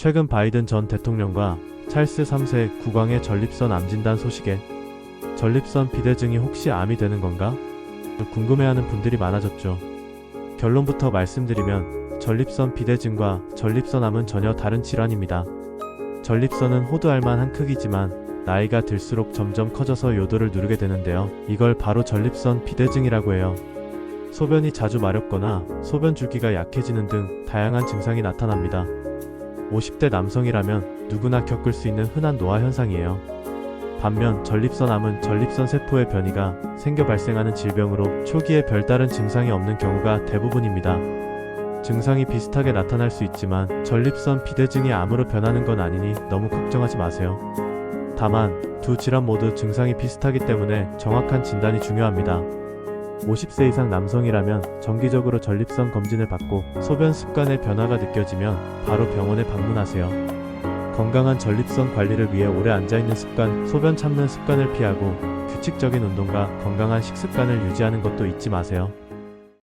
최근 바이든 전 대통령과 찰스 3세 국왕의 전립선 암 진단 소식에 전립선 비대증이 혹시 암이 되는 건가? 궁금해하는 분들이 많아졌죠. 결론부터 말씀드리면 전립선 비대증과 전립선암은 전혀 다른 질환입니다. 전립선은 호두알 만한 크기지만 나이가 들수록 점점 커져서 요도를 누르게 되는데요. 이걸 바로 전립선 비대증이라고 해요. 소변이 자주 마렵거나 소변 줄기가 약해지는 등 다양한 증상이 나타납니다. 50대 남성이라면 누구나 겪을 수 있는 흔한 노화 현상이에요. 반면 전립선암은 전립선 세포의 변이가 생겨 발생하는 질병으로 초기에 별다른 증상이 없는 경우가 대부분입니다. 증상이 비슷하게 나타날 수 있지만 전립선 비대증이 암으로 변하는 건 아니니 너무 걱정하지 마세요. 다만 두 질환 모두 증상이 비슷하기 때문에 정확한 진단이 중요합니다. 50세 이상 남성이라면 정기적으로 전립선 검진을 받고 소변 습관의 변화가 느껴지면 바로 병원에 방문하세요. 건강한 전립선 관리를 위해 오래 앉아있는 습관, 소변 참는 습관을 피하고 규칙적인 운동과 건강한 식습관을 유지하는 것도 잊지 마세요.